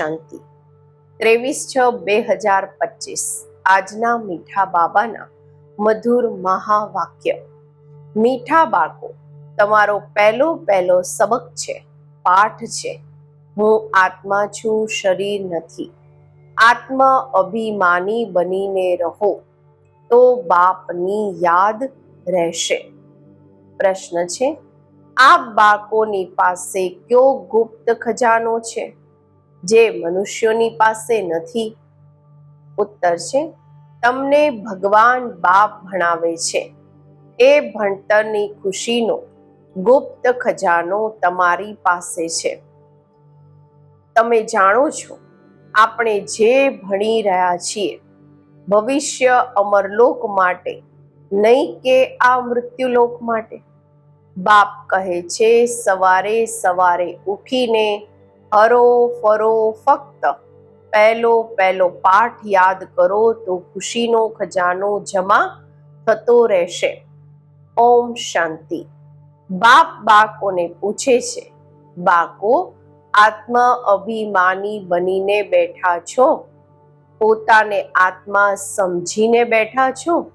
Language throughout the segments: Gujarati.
શાંતિ. ત્રેવીસ છ બે હજાર પચીસ. આજના મીઠા બાબાના મધુર મહાવાક્ય. મીઠા બાળકો, તમારો પહેલો પહેલો સબક છે, પાઠ છે. હું આત્મા છું, શરીર નથી. આત્મા અભિમાની બનીને રહો, તો બાપની યાદ રહેશે. પ્રશ્ન છે આ બાળકોની પાસે કયો ગુપ્ત ખજાનો છે? જે મનુષ્યોની પાસે નથી. ઉત્તર છે, તમને ભગવાન બાપ ભણાવે છે. એ ભણતરની ખુશીનો ગુપ્ત ખજાનો તમારી પાસે છે. તમે જાણો છો, આપણે જે ભણી રહ્યા છીએ, ભવિષ્ય અમરલોક માટે નહીં કે આ મૃત્યુલોક માટે? બાપ કહે છે, સવારે સવારે ઉઠીને હરો ફરો, ફક્ત. પહેલો પહેલો પાઠ યાદ કરો તો ખુશીનો ખજાનો જમા થતો રહેશે. ઓમ શાંતિ. બાપ બાળકોને પૂછે છે બાકો આત્મા અભિમાની બનીને બેઠા છો? પોતાને આત્મા સમજીને બેઠા છો?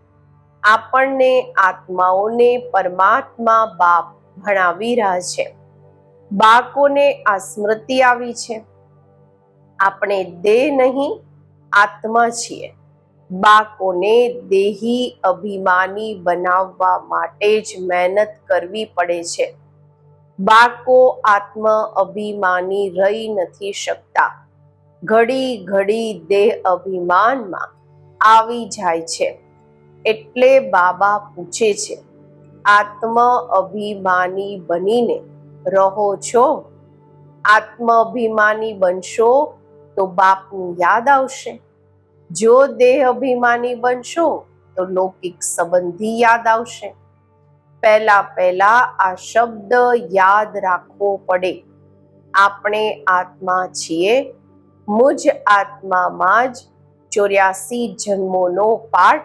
આપણને આત્માઓને પરમાત્મા બાપ ભણાવી રહ્યા છે. બાળકોને આ સ્મૃતિ આવી છે. આપણે દેહ નહીં, આત્મા છીએ. બાળકોને દેહી અભિમાની બનાવવા માટે જ મહેનત કરવી પડે છે. બાળકો આત્મ અભિમાની રહી નથી શકતા. ઘડી ઘડી દેહ અભિમાનમાં આવી જાય છે. એટલે બાબા પૂછે છે, આત્મ અભિમાની બનીને રહો છો આત્મ અભિમાની બનશો તો બાપની યાદ આવશે. જો દેહ અભિમાની બનશો તો લૌકિક સંબંધી યાદ આવશે. પહેલા પહેલા આ શબ્દ યાદ રાખવો પડે. આપણે આત્મા છીએ, મુજ આત્મામાં જ ચોર્યાસી જન્મોનો પાઠ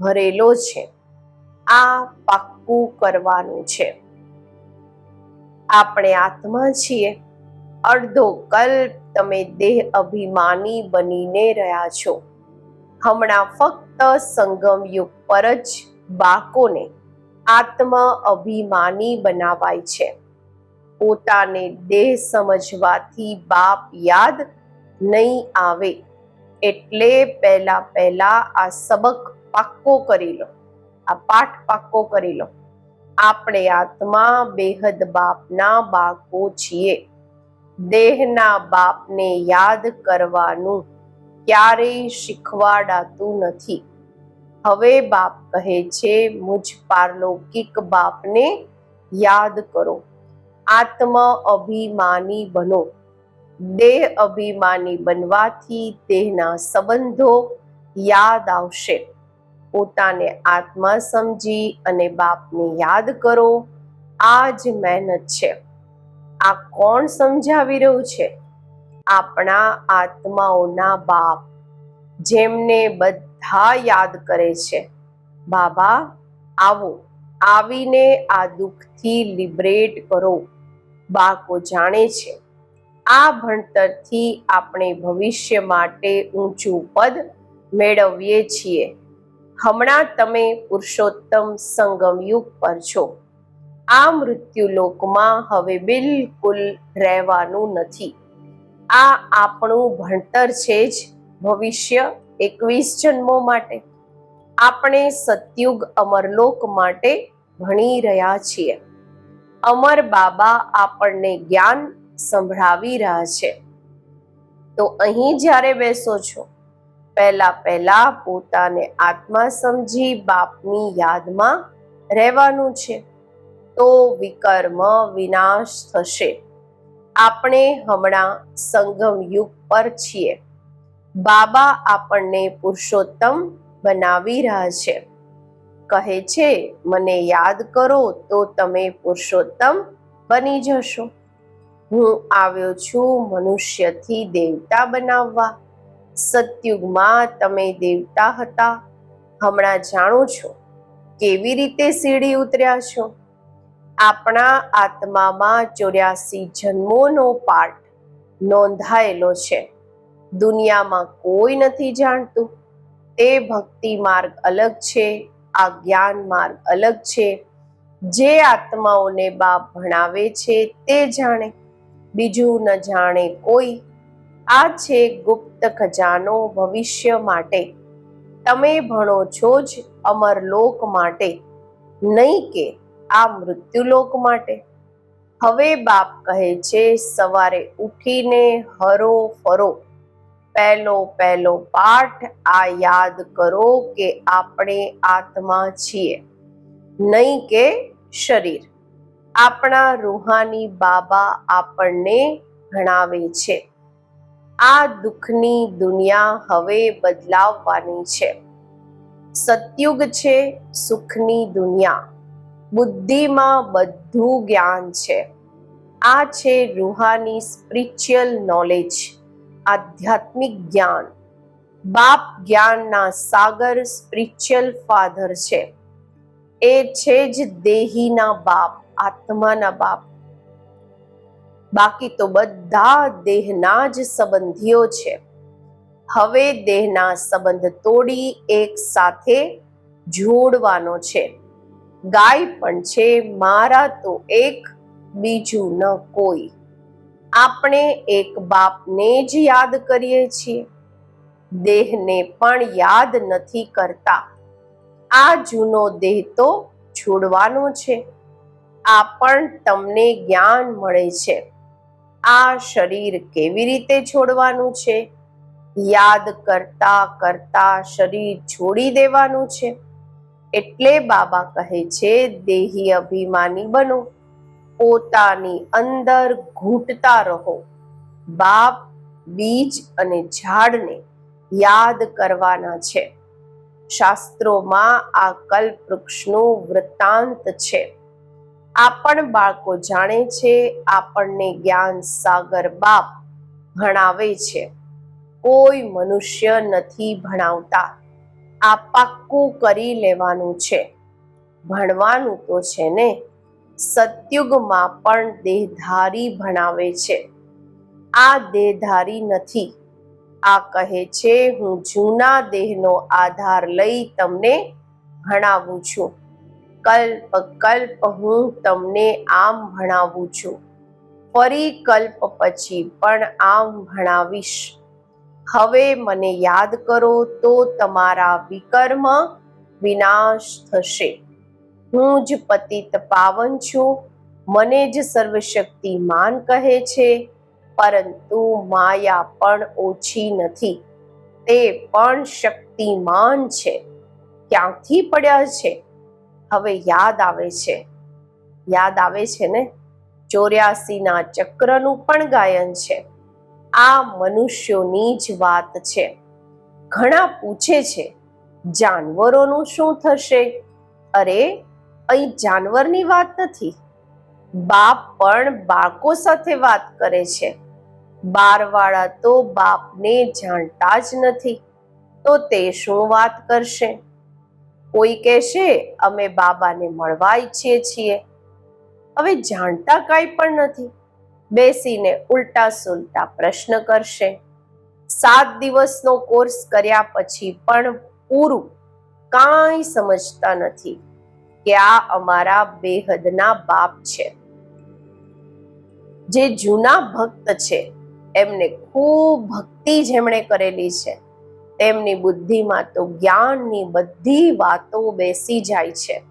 ભરેલો છે. આ પાક્કું કરવાનું છે. આપણે આત્મા છીએ. અડધો કલ્પ તમે દેહ અભિમાની બનીને રહ્યા છો. હમણાં ફક્ત સંગમ યુગ પર જ બાકોને આત્મ અભિમાની બનાવાય છે. પોતાને દેહ સમજવાથી બાપ યાદ નહીં આવે. એટલે પહેલા પહેલા આ સબક પાક્કો કરી લો. આ પાઠ પાક્કો કરી લો. આપણે આત્મા બેહદ બાપના બાકો છીએ. દેહના બાપને યાદ કરવાનું ક્યારેય શીખવાડાતું નથી. હવે બાપ કહે છે, મુજ પારલૌકિક બાપને યાદ કરો. આત્મ અભિમાની બનો. દેહ અભિમાની બનવાથી દેહના સંબંધો યાદ આવશે. પોતાને આત્મા સમજી અને બાપને યાદ કરો. આ જ મહેનત છે. આ કોણ સમજાવી રહ્યું છે? આપણા આત્માઓના બાપ, જેમને બધા યાદ કરે છે. બાબા, આવો, આવીને આ દુઃખથી લિબરેટ કરો. બાળકો જાણે છે, આ ભણતરથી આપણે ભવિષ્ય માટે ઊંચું પદ મેળવીએ છીએ. હમણાં તમે પુરુષોત્તમ સંગમ યુગ પર છો. આ મૃત્યુલોકમાં હવે બિલકુલ રહેવાનું નથી. આ આપણું ભણતર છે જ ભવિષ્ય એકવીસ જન્મો માટે. આપણે સતયુગ અમરલોક માટે ભણી રહ્યા છીએ. અમર બાબા આપણને જ્ઞાન સંભળાવી રહ્યા છે. તો અહીં જ્યારે બેસો છો પહેલા પહેલા પોતાને આત્મા સમજી બાપની યાદમાં રહેવાનું છે. તો વિકર્મ વિનાશ થશે. આપણે હમણાં સંગમ યુગ પર છીએ. બાબા આપણને પુરુષોત્તમ બનાવી રહ્યા છે. કહે છે, મને યાદ કરો તો તમે પુરુષોત્તમ બની જશો. હું આવ્યો છું મનુષ્યથી દેવતા બનાવવા. સતયુગમાં તમે દેવતા હતા. હમણાં જાણો છો કેવી રીતે સીડી ઉતર્યા છો? આપણા આત્મામાં ચોર્યાસી જન્મોનો પાઠ નોંધાયેલો છે. દુનિયામાં કોઈ નથી જાણતું. તે ભક્તિ માર્ગ અલગ છે, આ જ્ઞાન માર્ગ અલગ છે. જે આત્માઓને બાપ ભણાવે છે તે જાણે. બીજું ન જાણે કોઈ આ છે ગુપ્ત ખજાનો ભવિષ્ય માટે. તમે ભણો છો જ અમરલોક માટે, નહીં કે આ મૃત્યુલોક માટે. હવે બાપ કહે છે, સવારે ઉઠીને હરો ફરો. પહેલો પહેલો પાઠ આ યાદ કરો કે આપણે આત્મા છીએ, નહીં કે શરીર. આપણા રૂહાની બાબા આપણને ભણાવે છે. આ દુઃખની દુનિયા હવે બદલાવવાની છે. સતયુગ છે, સુખની દુનિયા. બુદ્ધિમાં બધું જ્ઞાન છે. આ છે રૂહાની સ્પિરિચ્યુઅલ નોલેજ આધ્યાત્મિક જ્ઞાન. બાપ જ્ઞાનના સાગર સ્પિરિચ્યુઅલ ફાધર છે. એ છે જ દેહીના બાપ, આત્માના બાપ. બાકી તો બધા દેહના જ સંબંધીઓ છે. હવે દેહના સંબંધ તોડી એક સાથે જોડવાનો છે. ગાય પણ છે, મારા તો એક, બીજું ન કોઈ. આપણે એક બાપને જ યાદ કરીએ છીએ. દેહને પણ યાદ નથી કરતા. આ જૂનો દેહ તો છોડવાનો છે. આ પણ તમને જ્ઞાન મળે છે. આ શરીર કેવી રીતે છોડવાનું છે? યાદ કરતા કરતા શરીર છોડી દેવાનું છે. એટલે બાબા કહે છે, દેહી અભિમાની બનો. પોતાની અંદર ઘૂંટતા રહો. બાપ બીજ અને ઝાડને યાદ કરવાના છે. શાસ્ત્રોમાં આ કલ્પ વૃક્ષનું વૃત્તાંત છે. આ પણ બાળકો જાણે છે, આપણને જ્ઞાન સાગર બાપ ભણાવે છે. કોઈ મનુષ્ય નથી ભણાવતા. આ પાક્કું કરી લેવાનું છે. ભણવાનું તો છે ને, સતયુગમાં પણ દેહધારી ભણાવે છે. આ દેહધારી નથી. આ કહે છે, હું જૂના દેહનો આધાર લઈ તમને ભણાવું છું. કલ્પ કલ્પ હું તમને આમ ભણાવું છું. ફરી કલ્પ પછી પણ આમ ભણાવીશ. હવે મને યાદ કરો તો તમારા વિકર્મ વિનાશ થશે. હું જ પતિત પાવન છું. મને જ સર્વશક્તિમાન કહે છે. પરંતુ માયા પણ ઓછી નથી. તે પણ શક્તિમાન છે. ક્યાંથી પડ્યા છે? હવે યાદ આવે છે. યાદ આવે છે ને? ચોર્યાસીના ચક્રનું પણ ગાયન છે. આ મનુષ્યોની જ વાત છે. ઘણા પૂછે છે, જાનવરોનું શું થશે? અરે, અહીં જાનવરની વાત નથી. બાપ પણ બાળકો સાથે વાત કરે છે. બારવાળા તો બાપને જાણતા જ નથી. તો તે શું વાત કરશે? કોઈ કહેશે, અમે બાબાને મળવા ઈચ્છીએ છીએ. હવે જાણતા કાંઈ પણ નથી. બેસીને ઉલટા સુલટા પ્રશ્ન કરશે. સાત દિવસનો કોર્સ કર્યા પછી પણ પૂરું કાંઈ સમજતા નથી કે આ અમારા બેહદના બાપ છે. જે જૂના ભક્ત છે, એમને ખૂબ ભક્તિ જેમણે કરેલી છે. તેમની બુદ્ધિમાં તો જ્ઞાનની બધી વાતો બેસી જાય છે.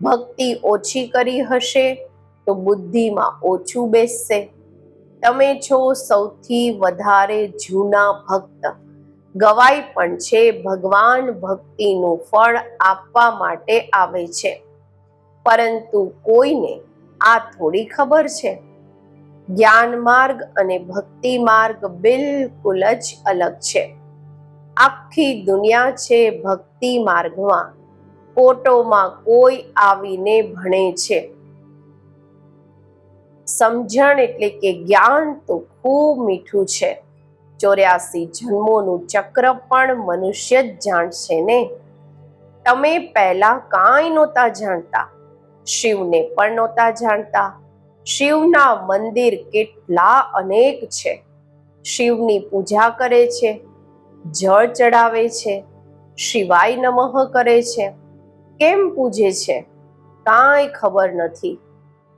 ભક્તિ ઓછી કરી હશે તો બુદ્ધિમાં ઓછું બેસશે. તમે છો સૌથી વધારે જૂના ભક્ત. ગવાય પણ છે ભગવાન ભક્તિનું ફળ આપવા માટે આવે છે. પરંતુ કોઈને આ થોડી ખબર છે? જ્ઞાન માર્ગ અને ભક્તિ માર્ગ બિલકુલ જ અલગ છે. આખી દુનિયા છે ભક્તિ માર્ગમાં. કોટોમાં કોઈ આવીને ભણે છે. સમજણ એટલે કે જ્ઞાન તો ખૂબ મીઠું છે. ચોર્યાસી જન્મોનું ચક્ર પણ મનુષ્ય જ જાણશે ને? તમે પહેલા કાંઈ નહોતા જાણતા. શિવને પણ નહોતા જાણતા. શિવના મંદિર કેટલા અનેક છે. શિવની પૂજા કરે છે. જળ ચડાવે છે, શિવાય નમઃ કરે છે. કેમ પૂજે છે? કાંઈ ખબર નથી.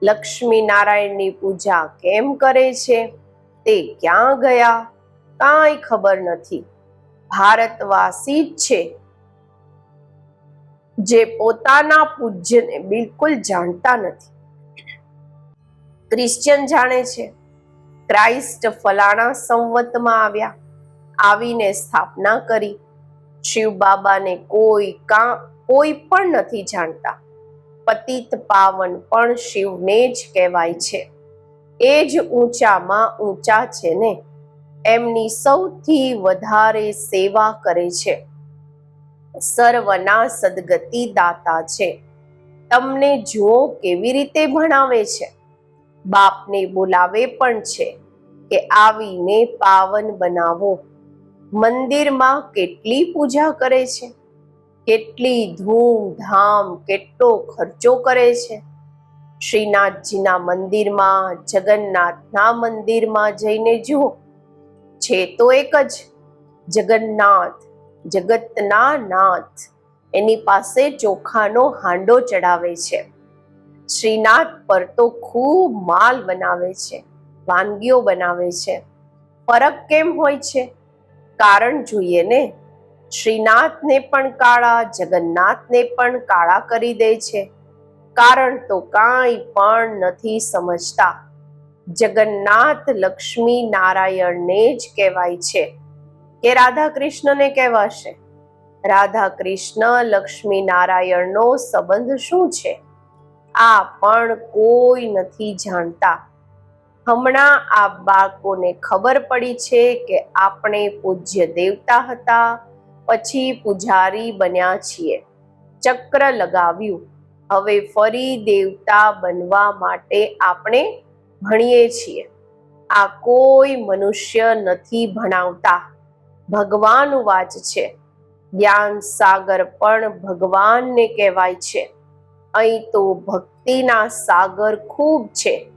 લક્ષ્મી નારાયણની પૂજા કેમ કરે છે? તે ક્યાં ગયા? કાંઈ ખબર નથી. ભારતવાસી જ છે. જે પોતાના પૂજ્યને બિલકુલ જાણતા નથી. ક્રિશ્ચિયન જાણે છે. ક્રાઇસ્ટ ફલાણા સંવતમાં આવ્યા. આવીને સ્થાપના કરી. શિવ બાબાને કોઈ કા, કોઈ પણ નથી જાણતા. પતિત પાવન પણ શિવને જ કહેવાય છે. એ જ ઊંચામાં ઊંચા છે ને. એમની સૌથી વધારે સેવા કરે છે. સર્વના સદગતિ દાતા છે. તમને જુઓ કેવી રીતે ભણાવે છે. બાપને બોલાવે પણ છે કે આવીને પાવન બનાવો. મંદિરમાં કેટલી પૂજા કરે છે? કેટલી ધૂમધામ કેટલો ખર્ચો કરે છે? શ્રીનાથજીના મંદિરમાં, જગન્નાથના મંદિરમાં જઈને જુઓ. છે તો એક જ, જગન્નાથ, જગતના નાથ. એની પાસે ચોખાનો હાંડો ચડાવે છે. શ્રીનાથ પર તો ખૂબ માલ બનાવે છે, વાનગીઓ બનાવે છે. ફરક કેમ હોય છે? કારણ જોઈએ ને? શ્રીનાથને પણ કાળા, જગન્નાથને પણ કાળા કરી દે છે. કારણ તો કાંઈ પણ નથી સમજતા. જગન્નાથ લક્ષ્મી નારાયણને જ કહેવાય છે. કે રાધા કૃષ્ણને કહેવાશે? રાધા કૃષ્ણ લક્ષ્મી નારાયણનો સંબંધ શું છે? આ પણ કોઈ નથી જાણતા. હમણાં આ બાળકોને ખબર પડી છે કે આપણે પૂજ્ય દેવતા હતા, પછી પૂજારી બન્યા છીએ. ચક્ર લગાવ્યું. હવે ફરી દેવતા બનવા માટે આપણે ભણીએ છીએ. આ કોઈ મનુષ્ય નથી ભણાવતા. ભગવાન વાચ છે. જ્ઞાન સાગર પણ ભગવાનને કહેવાય છે. અહીં તો ભક્તિના સાગર ખૂબ છે.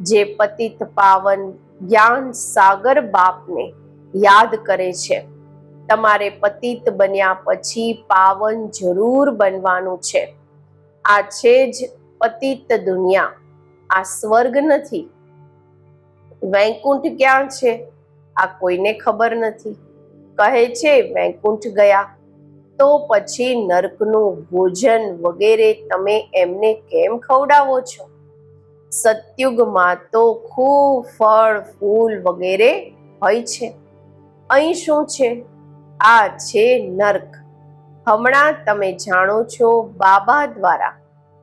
જે પતિત પાવન જ્ઞાન સાગર બાપને યાદ કરે છે. તમારે પતિત બન્યા પછી પાવન જરૂર બનવાનું છે. આ છે જ પતિત દુનિયા. આ સ્વર્ગ નથી. વૈકુંઠ ક્યાં છે? આ કોઈને ખબર નથી. કહે છે વૈકુંઠ ગયા. તો પછી નરકનું ભોજન વગેરે તમે એમને કેમ ખવડાવો છો? સતયુગમાં તો ખૂબ ફળ, ફૂલ વગેરે હોય છે. અહીં શું છે? આ છે નર્ક. હમણાં તમે જાણો છો, બાબા દ્વારા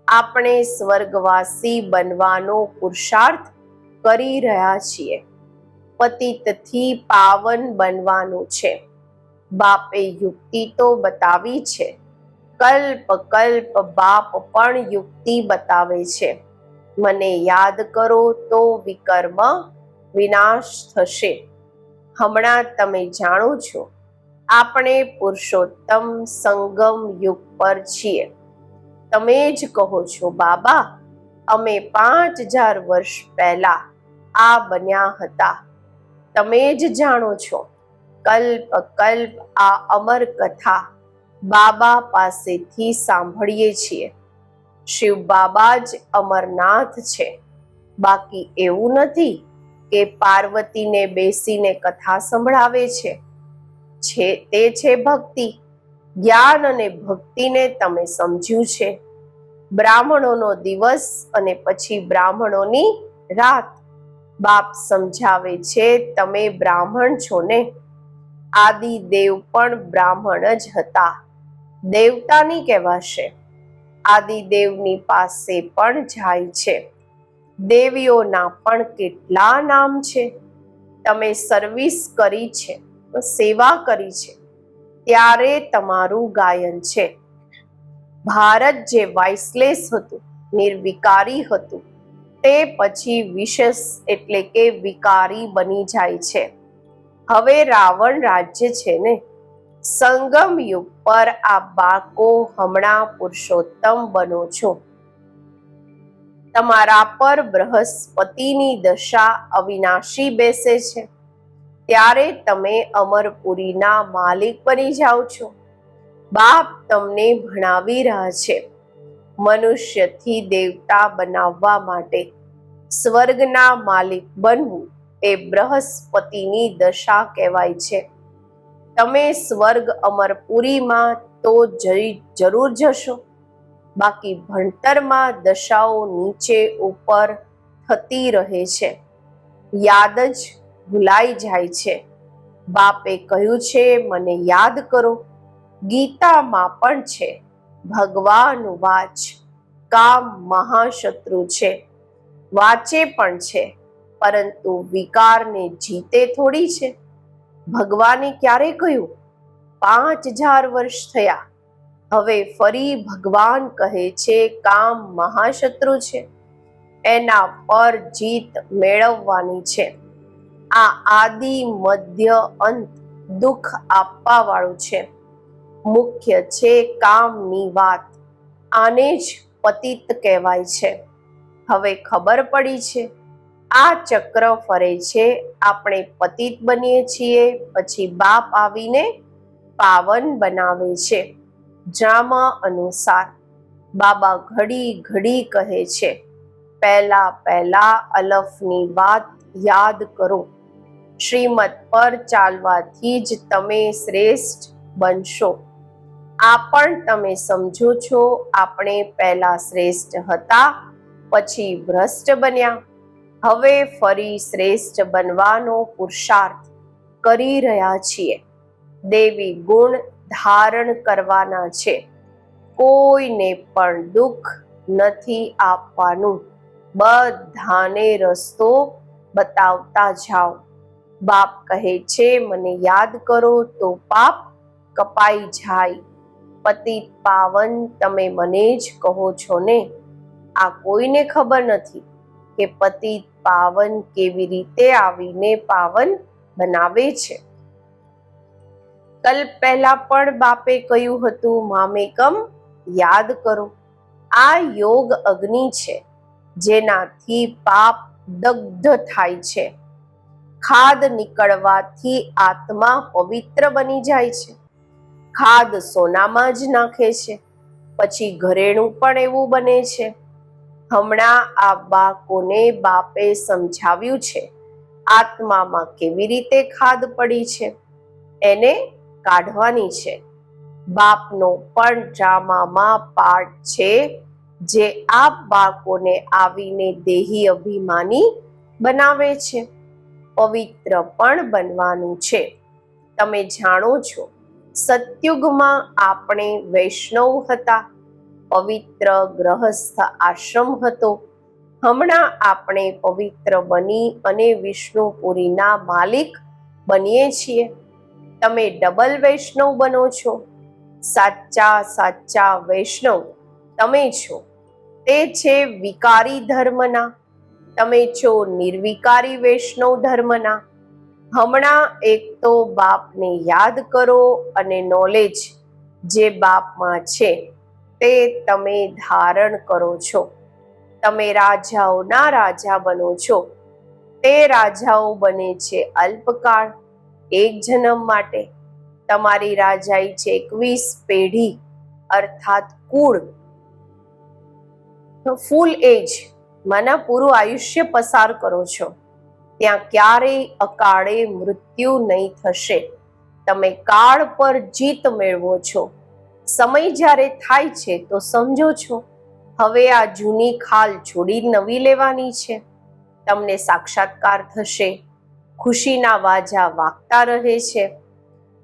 આપણે સ્વર્ગવાસી બનવાનો પુરુષાર્થ કરી રહ્યા છીએ. પતિતથી પાવન બનવાનું છે. બાપે યુક્તિ તો બતાવી છે. કલ્પ કલ્પ બાપ પણ યુક્તિ બતાવે છે. મને યાદ કરો તો વિકર્મ વિનાશ થશે. હમણાં તમે જાણો છો, આપણે પુરુષોત્તમ સંગમ યુગ પર છીએ. તમે જ કહો છો, બાબા, અમે પાંચ હજાર વર્ષ પહેલા આ બન્યા હતા. તમે જ જાણો છો, કલ્પ કલ્પ આ અમર કથા બાબા પાસેથી સાંભળીએ છીએ. શિવ બાબા જ અમરનાથ છે. બાકી એવું નથી કે પાર્વતીને બેસીને કથા સંભળાવે છે. છે તે છે ભક્તિ. જ્ઞાન અને ભક્તિને તમે સમજ્યું છે. બ્રાહ્મણોનો દિવસ અને પછી બ્રાહ્મણોની રાત. બાપ સમજાવે છે તમે બ્રાહ્મણ છો ને? આદિ દેવ પણ બ્રાહ્મણ જ હતા. દેવતાની કહેવાશે. આદિ દેવની પાસે પણ જાય છે. દેવીઓના પણ કેટલા નામ છે. તમે સર્વિસ કરી છે સેવા કરી છે. ત્યારે તમારું ગાયન છે. ભારત જે વાઇસલેસ હતું, નિર્વિકારી હતું, તે પછી વિશેષ એટલે કે વિકારી બની જાય છે. હવે રાવણ રાજ્ય છે ને સંગમ યુગ પર આ બાકો હમણાં પુરુષોત્તમ બનો છો. તમારા પર બૃહસ્પતિની દશા અવિનાશી બેસે છે. ત્યારે તમે અમરપુરીના માલિક બની જાઓ છો. બાપ તમને ભણાવી રહ્યા છે. મનુષ્યથી દેવતા બનાવવા માટે સ્વર્ગના માલિક બનવું એ બૃહસ્પતિની દશા કહેવાય છે. તમે સ્વર્ગ અમરપુરીમાં તો જઈ જરૂર જશો. બાકી ભણતરમાં દશાઓ નીચે ઉપર થતી રહે છે. યાદ જ ભૂલાઈ જાય છે. બાપે કહ્યું છે, મને યાદ કરો. ગીતામાં પણ છે, ભગવાન વાચ કામ મહાશત્રુ છે. વાચે પણ છે, પરંતુ વિકારને જીતે થોડી છે. ભગવાને ક્યારે કહ્યું? પાંચ હજાર વર્ષ થયા. હવે ફરી ભગવાન કહે છે, કામ મહાશત્રુ છે. એના પર જીત મેળવવાની છે. આ આદિ, મધ્ય, અંત દુઃખ આપવા વાળું છે. મુખ્ય છે કામની વાત. આને જ પતિત કહેવાય છે. હવે ખબર પડી છે આ ચક્ર ફરે છે. આપણે પતિત બનીએ છીએ, પછી બાપ આવીને પાવન બનાવે છે. જામા અનુસાર બાબા ઘડી ઘડી કહે છે, પહેલા પહેલા અલફની વાત યાદ કરો. શ્રીમત પર ચાલવાથી જ તમે શ્રેષ્ઠ બનશો. આ પણ તમે સમજો છો, આપણે પહેલા શ્રેષ્ઠ હતા, પછી ભ્રષ્ટ બન્યા. હવે ફરી શ્રેષ્ઠ બનવાનો પુરુષાર્થ કરી રહ્યા છીએ. દેવી ગુણ ધારણ કરવાના છે. કોઈને પણ દુઃખ નથી આપવાનું. બધાને રસ્તો બતાવતા જાઓ. બાપ કહે છે, મને યાદ કરો તો પાપ કપાઈ જાય. પતિ પાવન તમે મને જ કહો છો ને. આ કોઈને ખબર નથી. કે પતિ પાવન કેવી રીતે આવીને પાવન બનાવે છે? કલ્પ પહેલા પણ બાપે કહ્યું હતું મામેકમ યાદ કરો, આ યોગ અગ્નિ છે, જેનાથી પાપ દગ્ધ થાય છે. ખાદ નીકળવાથી આત્મા પવિત્ર બની જાય છે. ખાદ સોનામાં જ નાખે છે, પછી ઘરેણું પણ એવું બને છે. હમણાં આ બાળકોને બાપે સમજાવ્યું છે, આત્મામાં કેવી રીતે ખાદ પડી છે, એને કાઢવાની છે. બાપનો પણ ડ્રામામાં પાર્ટ છે, જે આ બાળકોને આવીને દેહી અભિમાની બનાવે છે. પવિત્ર પણ બનવાનું છે. તમે જાણો છો, સતયુગમાં આપણે વૈષ્ણવ હતા. પવિત્ર ગ્રહસ્થ આશ્રમ હતો. હમણાં આપણે પવિત્ર બની અને વિષ્ણુપુરીના માલિક બનીએ છીએ. તમે ડબલ વૈષ્ણવ બનો છો. સાચા સાચા વૈષ્ણવ તમે છો. તે છે વિકારી ધર્મના. તમે છો નિર્વિકારી વૈષ્ણવ ધર્મના. હમણાં એક તો બાપને યાદ કરો અને નોલેજ જે બાપમાં છે તે તમે ધારણ કરો છો. તમે રાજાઓના રાજા બનો છો. તે રાજાઓ બને છે અલ્પકાળ, એક જન્મ માટે. તમારી રાજાઈ છે એકવીસ પેઢી, અર્થાત કુળ. ફૂલ એજ માના પૂરું આયુષ્ય પસાર કરો છો. ત્યાં ક્યારેય અકાળે મૃત્યુ નહીં થશે. તમે કાળ પર જીત મેળવો છો. સમય જ્યારે થાય છે તો સમજો છો. હવે આ જૂની ખાલ છોડી નવી લેવાની છે. તમને સાક્ષાત્કાર થશે. ખુશીના વાજા વાગતા રહે છે.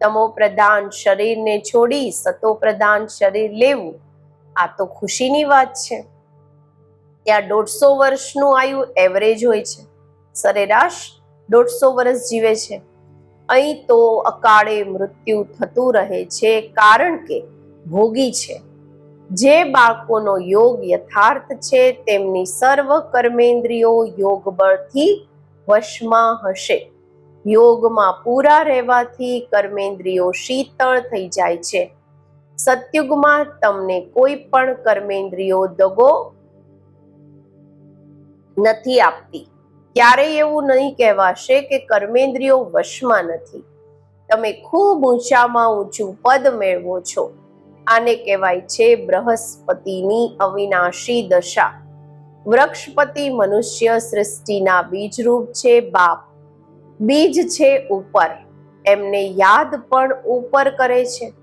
તમો પ્રધાન શરીરને છોડી સતો પ્રધાન શરીર લેવું, આ તો ખુશીની વાત છે. ત્યાં દોઢસો વર્ષનું આયુ એવરેજ હોય છે. સરેરાશ દોઢસો વર્ષ જીવે છે. અહીં તો અકાળે મૃત્યુ થતું રહે છે કારણ કે ભોગી છે. જે બાળકોનો યોગ યથાર્થ છે, તેમની સર્વ કર્મેન્દ્રિયો યોગ બળથી વશમાં હશે. યોગમાં પૂરા રહેવાથી કર્મેન્દ્રિયો શીતળ થઈ જાય છે. સત્યુગમાં તમને કોઈ પણ કર્મેન્દ્રિયો દગો નથી આપતી. ક્યારેય એવું નહીં કહેવાશે કે કર્મેન્દ્રિયો વશમાં નથી. તમે ખૂબ ઊંચામાં ઊંચું પદ મેળવો છો. આને કહેવાય છે બૃહસ્પતિની અવિનાશી દશા. વૃક્ષપતિ મનુષ્ય સૃષ્ટિના બીજરૂપ છે બાપ. બીજ છે ઉપર. એમને યાદ પણ ઉપર કરે છે.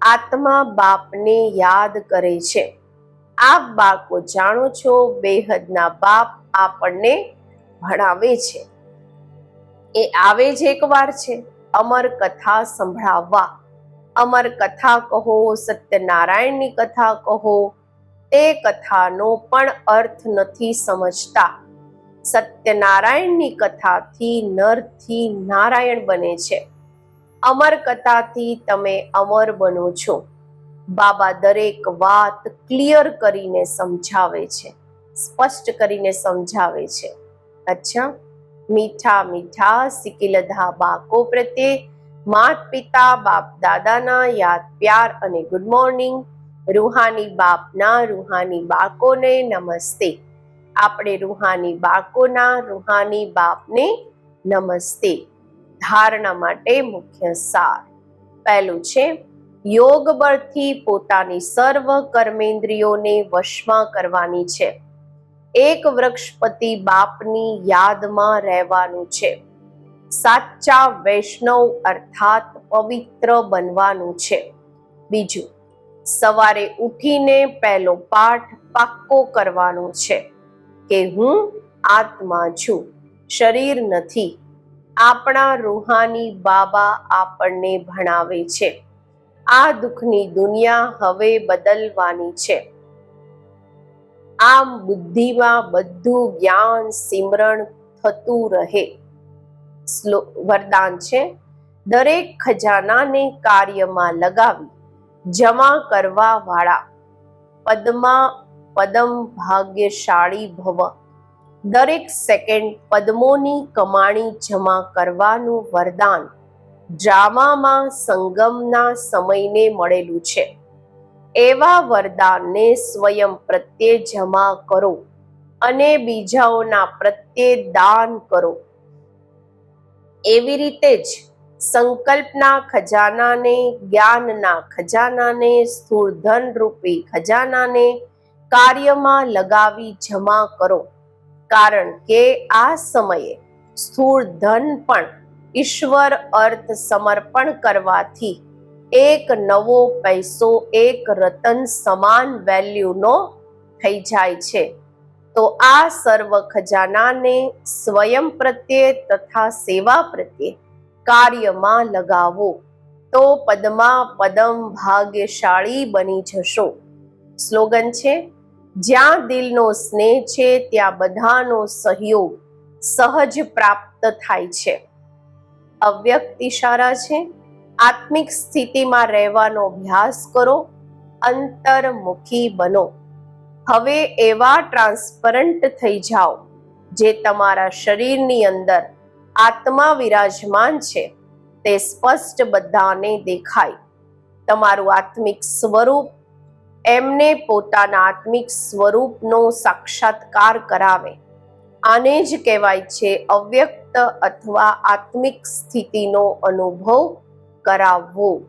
આત્મા બાપને યાદ કરે છે. આપ બાળકો જાણો છો બેહદના બાપ આપણને ભણાવે છે. એ આવે જ એકવાર છે. અમર કથા સંભળાવવા. અમર કથા કહો સત્યનારાયણની કથા કહો તે કથાનો પણ અર્થ નથી સમજતા. સત્યનારાયણની કથાથી નરથી નારાયણ બને છે. અમર કથાથી તમે અમર બનો છો. બાબા દરેક વાત ક્લિયર કરીને સમજાવે છે. સ્પષ્ટ કરીને સમજાવે છે. અચ્છા, મીઠા મીઠા સિકિલધા બાકો પ્રત્યે માત પિતા બાપ દાદાના યાદ પ્યાર અને ગુડ મોર્નિંગ રૂહાની બાપના રૂહાની બાળકોને નમસ્તે. આપણે રૂહાની બાળકોના રૂહાની બાપને નમસ્તે. ધારણા માટે મુખ્ય સાર. પહેલું છે, યોગ બળથી પોતાની સર્વ કર્મેન્દ્રિયોને વશમાં કરવાની છે. એક વૃક્ષપતિ બાપની યાદમાં રહેવાનું છે. સાચા વૈષ્ણવ અર્થાત પવિત્ર બનવાનું છે. બીજું, સવારે ઉઠીને પહેલો પાઠ પાક્કો કરવાનો છે કે હું આત્મા છું, શરીર નથી, આપણા રૂહાની બાબા આપણને ભણાવે છે. આ દુઃખની દુનિયા હવે બદલવાની છે. આમ બુદ્ધિમાં બધું જ્ઞાન સિમરણ થતું રહે. વરદાન છે. દરેક ખજાનાને કાર્યમાં લગાવી, જમા કરવા વાળા પદમાં, પદમ ભાગ્યશાળી ભવ. દરેક સેકન્ડ પદ્મોની કમાણી જમા કરવાનું વરદાન ડ્રામામાં સંગમના સમયને મળેલું છે. એવા વરદાનને સ્વયં પ્રત્યે જમા કરો અને બીજાઓના પ્રત્યે દાન કરો. એવી રીતે જ સંકલ્પના ખજાનાને, જ્ઞાનના ખજાનાને સ્થૂળ ધન રૂપી ખજાનાને કાર્યમાં લગાવી જમા કરો. કારણ કે આ સમયે સ્થૂળ ધન પણ ઈશ્વર અર્થ સમર્પણ કરવાથી એક નવો પૈસો, એક રતન સમાન વેલ્યુનો થઈ જાય છે. તો આ સર્વ ખજાનાને સ્વયં પ્રત્યે તથા સેવા પ્રત્યે કાર્યમાં લગાવો. તો પદમાં પદમ ભાગ્યશાળી બની જશો. સ્લોગન છે, જ્યાં દિલનો સ્નેહ છે, ત્યાં બધાનો સહયોગ સહજ પ્રાપ્ત થાય છે. અવ્યક્ત ઇશારા છે, આત્મિક સ્થિતિમાં રહેવાનો અભ્યાસ કરો, અંતર્મુખી બનો. હવે એવા ટ્રાન્સપરન્ટ થઈ જાઓ જે તમારા શરીરની અંદર આત્મા વિરાજમાન છે, તે સ્પષ્ટ બધાને દેખાય. તમારું આત્મિક સ્વરૂપ એમને પોતાના આત્મિક સ્વરૂપનો સાક્ષાત્કાર કરાવે. આને જ કહેવાય છે અવ્યક્ત અથવા આત્મિક સ્થિતિનો અનુભવ કરાવવો.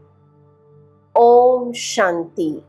ઓમ શાંતિ.